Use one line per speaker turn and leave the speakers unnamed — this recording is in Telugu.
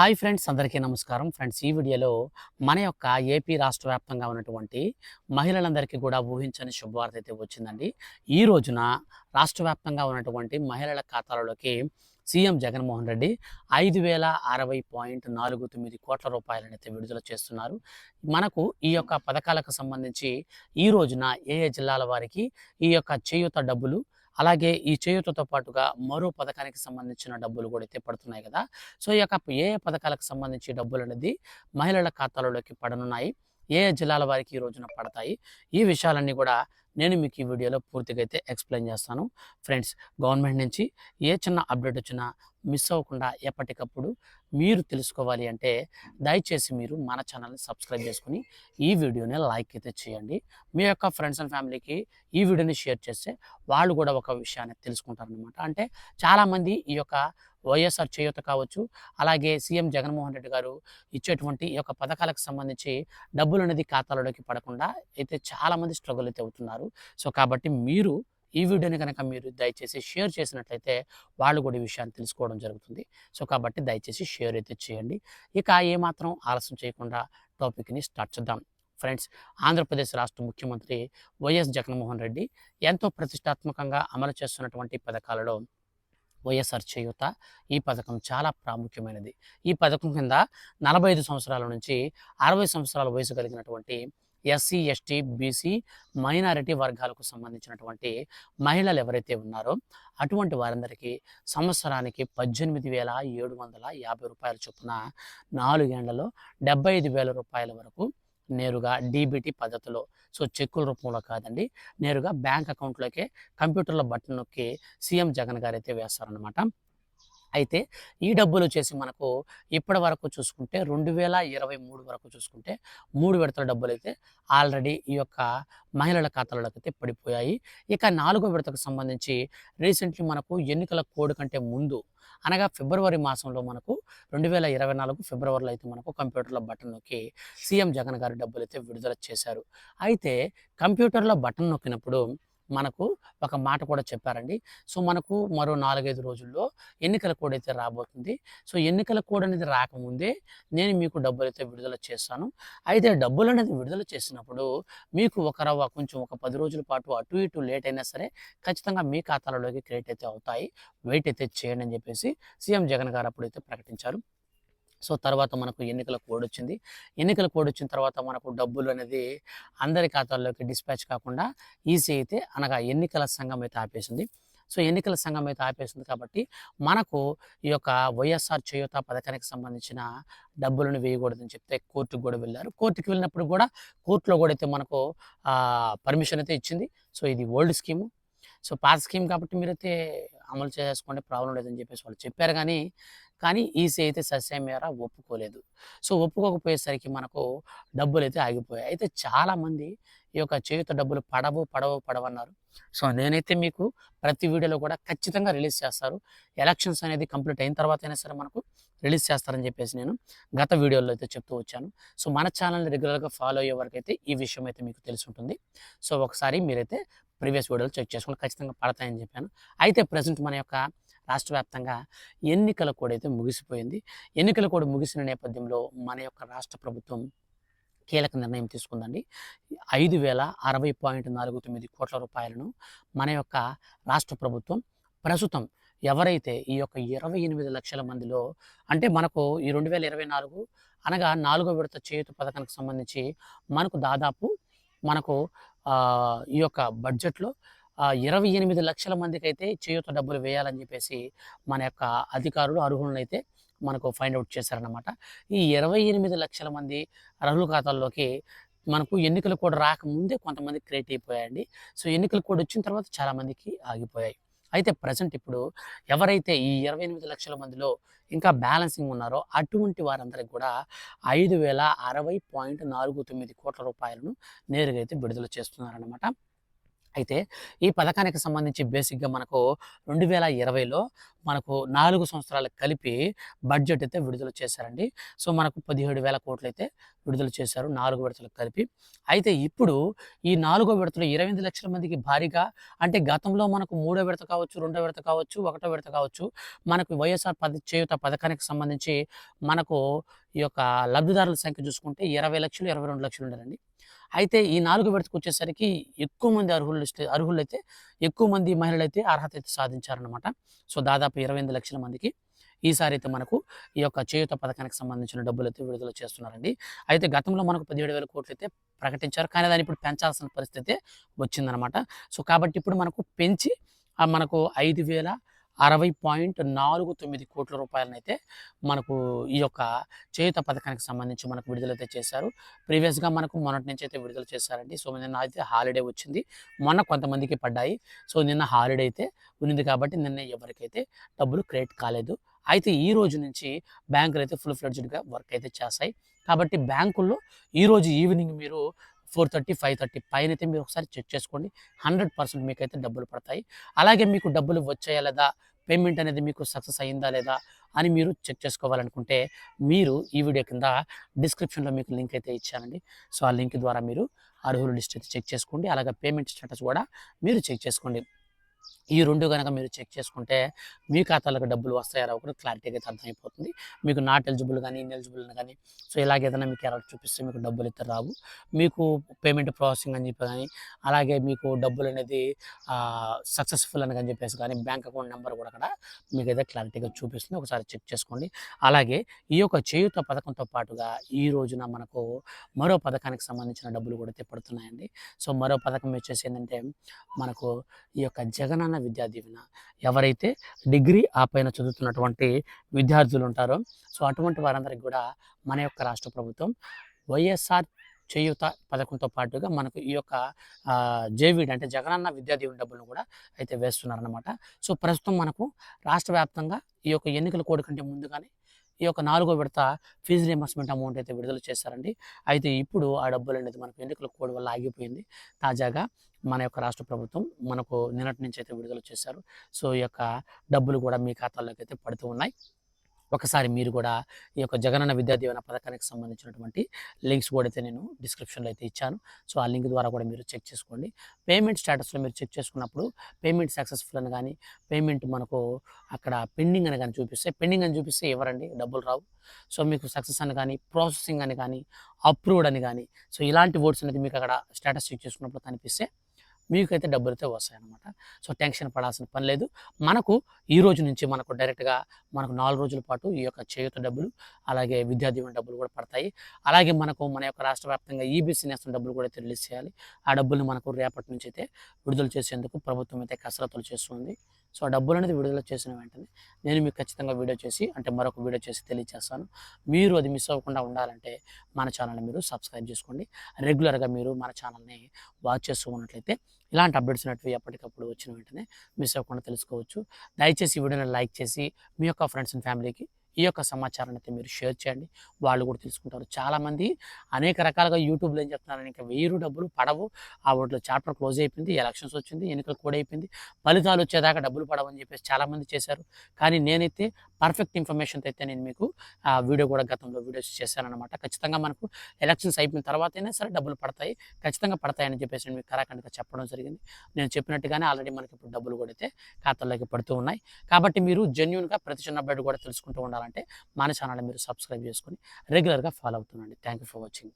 హాయ్ ఫ్రెండ్స్ అందరికీ నమస్కారం. ఫ్రెండ్స్ ఈ వీడియోలో మన యొక్క ఏపీ రాష్ట్ర వ్యాప్తంగా ఉన్నటువంటి మహిళలందరికీ కూడా ఊహించని శుభవార్త అయితే వచ్చిందండి. ఈ రోజున రాష్ట్ర వ్యాప్తంగా ఉన్నటువంటి మహిళల ఖాతాలలోకి సీఎం జగన్మోహన్ రెడ్డి ఐదు వేల అరవై పాయింట్ నాలుగు తొమ్మిది కోట్ల రూపాయలను అయితే విడుదల చేస్తున్నారు. మనకు ఈ యొక్క పథకాలకు సంబంధించి ఈ రోజున ఏ ఏ జిల్లాల వారికి ఈ యొక్క చేయూత డబ్బులు అలాగే ఈ చేయూతతో పాటుగా మరో పథకానికి సంబంధించిన డబ్బులు కూడా అయితే పడుతున్నాయి కదా. సో ఈ యొక్క ఏ ఏ పథకాలకు సంబంధించి డబ్బులు అనేది మహిళల ఖాతాలలోకి పడనున్నాయి ఏ ఏ జిల్లాల వారికి ఈ రోజున పడతాయి ఈ విషయాలన్నీ కూడా నేను మీకు ఈ వీడియోలో పూర్తిగా అయితే ఎక్స్ప్లెయిన్ చేస్తాను. ఫ్రెండ్స్ గవర్నమెంట్ నుంచి ఏ చిన్న అప్డేట్ వచ్చినా మిస్ అవ్వకుండా ఎప్పటికప్పుడు మీరు తెలుసుకోవాలి అంటే దయచేసి మీరు మన ఛానల్ని సబ్స్క్రైబ్ చేసుకుని ఈ వీడియోని లైక్ అయితే చేయండి. మీ యొక్క ఫ్రెండ్స్ అండ్ ఫ్యామిలీకి ఈ వీడియోని షేర్ చేస్తే వాళ్ళు కూడా ఒక విషయాన్ని తెలుసుకుంటారనమాట అంటే చాలామంది ఈ యొక్క వైఎస్ఆర్ చేయూత కావచ్చు అలాగే సీఎం జగన్మోహన్ రెడ్డి గారు ఇచ్చేటువంటి ఈ యొక్క పథకాలకు సంబంధించి డబ్బులు అనేది ఖాతాలలోకి పడకుండా అయితే చాలామంది స్ట్రగుల్ అయితే అవుతున్నారు. సో కాబట్టి మీరు ఈ వీడియోని కనుక మీరు దయచేసి షేర్ చేసినట్లయితే వాళ్ళు కూడా ఈ విషయాన్ని తెలుసుకోవడం జరుగుతుంది. సో కాబట్టి దయచేసి షేర్ అయితే చేయండి. ఇక ఏమాత్రం ఆలస్యం చేయకుండా టాపిక్ని స్టార్ట్ చేద్దాం. ఫ్రెండ్స్ ఆంధ్రప్రదేశ్ రాష్ట్ర ముఖ్యమంత్రి వైఎస్ జగన్మోహన్ రెడ్డి ఎంతో ప్రతిష్టాత్మకంగా అమలు చేస్తున్నటువంటి పథకాలలో వైఎస్ఆర్ చేయూత ఈ పథకం చాలా ప్రాముఖ్యమైనది. ఈ పథకం కింద నలభై ఐదు సంవత్సరాల నుంచి అరవై సంవత్సరాల వయసు కలిగినటువంటి ఎస్సీ ఎస్టీ బీసీ మైనారిటీ వర్గాలకు సంబంధించినటువంటి మహిళలు ఎవరైతే ఉన్నారో అటువంటి వారందరికీ సంవత్సరానికి పద్దెనిమిది వేల ఏడు వందల యాభై రూపాయల చొప్పున నాలుగేళ్ళలో డెబ్బై ఐదు వేల రూపాయల వరకు నేరుగా డీబీటీ పద్ధతిలో సో చెక్కుల రూపంలో కాదండి నేరుగా బ్యాంక్ అకౌంట్లోకే కంప్యూటర్లో బటన్ నొక్కి సీఎం జగన్ గారు అయితే వేస్తారనమాట అయితే ఈ డబ్బులు వచ్చేసి మనకు ఇప్పటి వరకు చూసుకుంటే రెండు వేల ఇరవై మూడు వరకు చూసుకుంటే మూడు విడతల డబ్బులు అయితే ఆల్రెడీ ఈ యొక్క మహిళల ఖాతాలలోకి అయితే పడిపోయాయి. ఇక నాలుగో విడతకు సంబంధించి రీసెంట్లీ మనకు ఎన్నికల కోడ్ కంటే ముందు అనగా ఫిబ్రవరి మాసంలో మనకు రెండు వేల ఇరవై నాలుగు ఫిబ్రవరిలో అయితే మనకు కంప్యూటర్లో బటన్ నొక్కి సీఎం జగన్ గారి డబ్బులు అయితే విడుదల చేశారు. అయితే కంప్యూటర్లో బటన్ నొక్కినప్పుడు మనకు ఒక మాట కూడా చెప్పారండి. సో మనకు మరో నాలుగైదు రోజుల్లో ఎన్నికల కోడ్ అయితే రాబోతుంది. సో ఎన్నికల కోడ్ అనేది రాకముందే నేను మీకు డబ్బులు అయితే విడుదల చేస్తాను. అయితే డబ్బులు అనేది విడుదల చేసినప్పుడు మీకు ఒక రవ్వ కొంచెం ఒక పది రోజుల పాటు అటు ఇటు లేట్ అయినా సరే ఖచ్చితంగా మీ ఖాతాలలోకి క్రెడిట్ అయితే అవుతాయి. వెయిట్ అయితే చేయండి అని చెప్పేసి సీఎం జగన్ గారు అప్పుడైతే ప్రకటించారు. సో తర్వాత మనకు ఎన్నికల కోడ్ వచ్చింది ఎన్నికల కోడ్ వచ్చిన తర్వాత మనకు డబ్బులు అనేది అందరి ఖాతాల్లోకి డిస్పాచ్ కాకుండా ఈసీ అయితే అనగా ఎన్నికల సంఘం అయితే ఆపేసింది. సో ఎన్నికల సంఘం అయితే ఆపేసింది కాబట్టి మనకు ఈ యొక్క వైఎస్ఆర్ చేయూత పథకానికి సంబంధించిన డబ్బులను వేయకూడదని చెప్తే కోర్టుకు కూడా వెళ్ళారు. కోర్టుకు వెళ్ళినప్పుడు కూడా కోర్టులో కూడా అయితే మనకు పర్మిషన్ అయితే ఇచ్చింది. సో ఇది ఓల్డ్ స్కీము. సో పాత స్కీమ్ కాబట్టి మీరైతే అమలు చేసుకుంటే ప్రాబ్లం లేదని చెప్పేసి వాళ్ళు చెప్పారు. కానీ కానీ ఈసీ అయితే సస్యమేర ఒప్పుకోలేదు. సో ఒప్పుకోకపోయేసరికి మనకు డబ్బులు అయితే ఆగిపోయాయి. అయితే చాలామంది ఈ యొక్క చేయుత డబ్బులు పడవు పడవు పడవన్నారు సో నేనైతే మీకు ప్రతి వీడియోలో కూడా ఖచ్చితంగా రిలీజ్ చేస్తారు. ఎలక్షన్స్ అనేది కంప్లీట్ అయిన తర్వాత అయినా సరే మనకు రిలీజ్ చేస్తారని చెప్పేసి నేను గత వీడియోలో అయితే చెప్తూ వచ్చాను. సో మన ఛానల్ రెగ్యులర్గా ఫాలో అయ్యే వరకు అయితే ఈ విషయం అయితే మీకు తెలిసి ఉంటుంది. సో ఒకసారి మీరైతే ప్రీవియస్ వీడియోలు చెక్ చేసుకోండి. ఖచ్చితంగా పడతాయని చెప్పాను. అయితే ప్రజెంట్ మన యొక్క రాష్ట్ర వ్యాప్తంగా ఎన్నికల కోడ్ అయితే ముగిసిపోయింది. ఎన్నికల కోడ్ ముగిసిన నేపథ్యంలో మన యొక్క రాష్ట్ర ప్రభుత్వం కీలక నిర్ణయం తీసుకుందండి. ఐదు వేల అరవై పాయింట్ నాలుగు తొమ్మిది కోట్ల రూపాయలను మన యొక్క రాష్ట్ర ప్రభుత్వం ప్రస్తుతం ఎవరైతే ఈ యొక్క ఇరవై ఎనిమిది లక్షల మందిలో అంటే మనకు ఈ రెండు వేల ఇరవై నాలుగు అనగా నాలుగో విడత చేయుత పథకానికి సంబంధించి మనకు దాదాపు మనకు ఈ యొక్క బడ్జెట్లో ఇరవై ఎనిమిది లక్షల మందికి అయితే చేయూత డబ్బులు వేయాలని చెప్పేసి మన యొక్క అధికారులు అర్హులను అయితే మనకు ఫైండ్ అవుట్ చేశారనమాట ఈ ఇరవై ఎనిమిది లక్షల మంది అర్హుల ఖాతాల్లోకి మనకు ఎన్నికల కోడ్ రాకముందే కొంతమంది క్రియేట్ అయిపోయాయండి. సో ఎన్నికల కోడ్ వచ్చిన తర్వాత చాలామందికి ఆగిపోయాయి. అయితే ప్రజెంట్ ఇప్పుడు ఎవరైతే ఈ ఇరవై ఎనిమిది లక్షల మందిలో ఇంకా బ్యాలెన్సింగ్ ఉన్నారో అటువంటి వారందరికి కూడా ఐదు వేల అరవై పాయింట్ నాలుగు తొమ్మిది కోట్ల రూపాయలను నేరుగా అయితే విడుదల చేస్తున్నారనమాట అయితే ఈ పథకానికి సంబంధించి బేసిక్‌గా మనకు 2020లో మనకు నాలుగు సంవత్సరాలకు కలిపి బడ్జెట్ అయితే విడుదల చేశారండి. సో, మనకు 17,000 కోట్లయితే విడుదల చేశారు నాలుగు విడతలకు కలిపి. అయితే ఇప్పుడు ఈ నాలుగో విడతలో 28 లక్షల మందికి భారీగా అంటే గతంలో మనకు మూడో విడత కావచ్చు, రెండో విడత కావచ్చు, ఒకటో విడత కావచ్చు, మనకు వైఎస్ఆర్ పద చేయుత పథకానికి సంబంధించి మనకు ఈ యొక్క లబ్ధిదారుల సంఖ్య చూసుకుంటే ఇరవై లక్షలు ఇరవై రెండు లక్షలు ఉండాలండి అయితే ఈ నాలుగు విడతకు వచ్చేసరికి ఎక్కువ మంది అర్హులు అర్హులు అర్హులైతే ఎక్కువ మంది మహిళలైతే అర్హత అయితే సాధించారనమాట. సో, దాదాపు 28 లక్షల మందికి ఈసారి అయితే మనకు ఈ యొక్క చేయూత పథకానికి సంబంధించిన డబ్బులైతే విడుదల చేస్తున్నారండి. అయితే గతంలో మనకు 17,000 కోట్లయితే ప్రకటించారు. కానీ దాన్ని ఇప్పుడు పెంచాల్సిన పరిస్థితి వచ్చిందనమాట. సో, కాబట్టి ఇప్పుడు మనకు పెంచి మనకు ఐదు వేల అరవై పాయింట్ నాలుగు తొమ్మిది కోట్ల రూపాయలనైతే మనకు ఈ యొక్క చేయుత పథకానికి సంబంధించి మనకు విడుదలైతే చేశారు. ప్రీవియస్‌గా మనకు మొన్నటి నుంచి అయితే విడుదల చేశారండి. సో, నిన్న అయితే హాలిడే వచ్చింది. మొన్న కొంతమందికి పడ్డాయి. సో, నిన్న హాలిడే అయితే ఉన్నింది కాబట్టి నిన్న ఎవరికైతే డబ్బులు క్రెడిట్ కాలేదు. అయితే ఈ రోజు నుంచి బ్యాంకులు అయితే ఫుల్ ఫ్లెడ్జ్డ్‌గా వర్క్ అయితే చేస్తాయి. కాబట్టి బ్యాంకుల్లో ఈరోజు ఈవినింగ్ మీరు ఫోర్ థర్టీ ఫైవ్ థర్టీ పైన అయితే మీరు ఒకసారి చెక్ చేసుకోండి. 100% మీకైతే డబ్బులు పడతాయి. అలాగే మీకు డబ్బులు వచ్చాయా లేదా? పేమెంట్ అనేది మీకు సక్సెస్ అయిందా లేదా? అని మీరు చెక్ చేసుకోవాలనుకుంటే మీరు ఈ వీడియో కింద డిస్క్రిప్షన్‌లో మీకు లింక్ అయితే ఇచ్చానండి. సో, ఆ లింక్ ద్వారా మీరు అర్హుల లిస్ట్ అయితే చెక్ చేసుకోండి. అలాగే పేమెంట్ స్టేటస్ కూడా మీరు చెక్ చేసుకోండి. ఈ రెండు కనుక మీరు చెక్ చేసుకుంటే మీ ఖాతాలకు డబ్బులు వస్తాయా కూడా క్లారిటీగా అయితే అర్థమైపోతుంది. మీకు నాట్ ఎలిజిబుల్ గానీ, ఇనెలిజిబుల్ కానీ సో, ఇలాగ ఏదైనా మీకు ఎర్రర్ చూపిస్తే మీకు డబ్బులైతే రావు. మీకు పేమెంట్ ప్రాసెసింగ్ అని చెప్పి కానీ అలాగే మీకు డబ్బులు అనేది సక్సెస్‌ఫుల్ అని గాని చెప్పేసి కానీ బ్యాంక్ అకౌంట్ నెంబర్ కూడా అక్కడ మీకైతే క్లారిటీగా చూపిస్తుంది. ఒకసారి చెక్ చేసుకోండి. అలాగే ఈ యొక్క చేయూత పథకంతో పాటుగా ఈ రోజున మనకు మరో పథకానికి సంబంధించిన డబ్బులు కూడా అయితే పడుతున్నాయండి. సో, మరో పథకం వచ్చేసి ఏంటంటే మనకు ఈ యొక్క జగనన్న విద్యా దీవెన ఎవరైతే డిగ్రీ ఆ పైన చదువుతున్నటువంటి విద్యార్థులు ఉంటారో సో, అటువంటి వారందరికి కూడా మన యొక్క రాష్ట్ర ప్రభుత్వం వైఎస్ఆర్ చేయూత పథకంతో పాటుగా మనకు ఈ యొక్క జేవీడి అంటే జగనన్న విద్యా దీవెన డబ్బులను కూడా అయితే వేస్తున్నారనమాట. సో, ప్రస్తుతం మనకు రాష్ట్ర వ్యాప్తంగా ఈ యొక్క ఎన్నికల కోడ్ కంటే ముందుగానే ఈ యొక్క నాలుగో విడత ఫీజు రియంబర్స్మెంట్ అమౌంట్ అయితే విడుదల చేశారండి. అయితే ఇప్పుడు ఆ డబ్బులు అనేది మనకు ఎన్నికల కోడ్ వల్ల ఆగిపోయింది. తాజాగా మన యొక్క రాష్ట్ర ప్రభుత్వం మనకు నిన్నటి నుంచి అయితే విడుదల చేశారు. సో, ఈ యొక్క డబ్బులు కూడా మీ ఖాతాల్లోకి అయితే పడుతూ ఉన్నాయి. ఒకసారి మీరు కూడా ఈ యొక్క జగనన్న విద్యా దీవెన పథకానికి సంబంధించినటువంటి లింక్స్ కూడా అయితే నేను డిస్క్రిప్షన్‌లో అయితే ఇచ్చాను. సో, ఆ లింక్ ద్వారా కూడా మీరు చెక్ చేసుకోండి. పేమెంట్ స్టేటస్‌లో మీరు చెక్ చేసుకున్నప్పుడు పేమెంట్ సక్సెస్‌ఫుల్ అని కానీ పేమెంట్ మనకు అక్కడ పెండింగ్ అని కానీ చూపిస్తే పెండింగ్ అని చూపిస్తే ఎవరండి డబ్బులు రావు. సో, మీకు సక్సెస్ అని కానీ ప్రాసెసింగ్ అని కానీ అప్రూవ్డ్ అని కానీ సో, ఇలాంటి వర్డ్స్ అనేది మీకు అక్కడ స్టేటస్ చెక్ చేసుకున్నప్పుడు కనిపిస్తే మీకైతే డబ్బులైతే వస్తాయన్నమాట. సో, టెన్షన్ పడాల్సిన పని లేదు. మనకు ఈ రోజు నుంచి మనకు డైరెక్ట్‌గా మనకు నాలుగు రోజుల పాటు ఈ యొక్క చేయూత డబ్బులు, అలాగే విద్యా దీవెన డబ్బులు కూడా పడతాయి. అలాగే మనకు మన యొక్క రాష్ట్ర వ్యాప్తంగా ఈబీసీ నేస్తం డబ్బులు కూడా రిలీజ్ చేయాలి. ఆ డబ్బుల్ని మనకు రేపటి నుంచి అయితే విడుదల చేసేందుకు ప్రభుత్వం అయితే కసరత్తులు చేస్తుంది. సో, ఆ డబ్బులనేది విడుదల చేసిన వెంటనే నేను మీకు ఖచ్చితంగా వీడియో చేసి అంటే మరొక వీడియో చేసి తెలియజేస్తాను. మీరు అది మిస్ అవ్వకుండా ఉండాలంటే మన ఛానల్‌ని మీరు సబ్స్క్రైబ్ చేసుకోండి. రెగ్యులర్‌గా మీరు మన ఛానల్‌ని వాచ్ చేస్తూ ఉన్నట్లయితే ఇలాంటి అప్డేట్స్ ఉన్నట్టు ఎప్పటికప్పుడు వచ్చిన వెంటనే మిస్ అవ్వకుండా తెలుసుకోవచ్చు. దయచేసి ఈ వీడియోని లైక్ చేసి మీ యొక్క ఫ్రెండ్స్ అండ్ ఫ్యామిలీకి ఈ యొక్క సమాచారాన్ని అయితే మీరు షేర్ చేయండి. వాళ్ళు కూడా తెలుసుకుంటారు. చాలామంది అనేక రకాలుగా యూట్యూబ్‌లో ఏం చెప్తున్నారు ఇంకా వెయ్యి డబ్బులు పడవు. ఆ ఓట్లో చాప్టర్ క్లోజ్ అయిపోయింది. ఎలక్షన్స్ వచ్చింది. ఎన్నికలు కూడా అయిపోయింది. ఫలితాలు వచ్చేదాకా డబ్బులు పడవని చెప్పేసి చాలామంది చేశారు. కానీ నేనైతే పర్ఫెక్ట్ ఇన్ఫర్మేషన్‌తో అయితే నేను మీకు ఆ వీడియో కూడా గతంలో వీడియోస్ చేశానమాట ఖచ్చితంగా మనకు ఎలక్షన్స్ అయిపోయిన తర్వాతైనా సరే డబ్బులు పడతాయి. ఖచ్చితంగా పడతాయని చెప్పేసి నేను మీకు కరాఖండ్గా చెప్పడం జరిగింది. నేను చెప్పినట్టుగానే ఆల్రెడీ మనకి ఇప్పుడు డబ్బులు కూడా అయితే ఖాతాల్లోకి పడుతూ ఉన్నాయి. కాబట్టి మీరు జెన్యున్గా ప్రతి చిన్న అప్డేట్ కూడా తెలుసుకుంటూ ఉండాలంటే మన ఛానల్‌ని మీరు సబ్స్క్రైబ్ చేసుకొని రెగ్యులర్‌గా follow అవుతుండండి. Thank you for watching.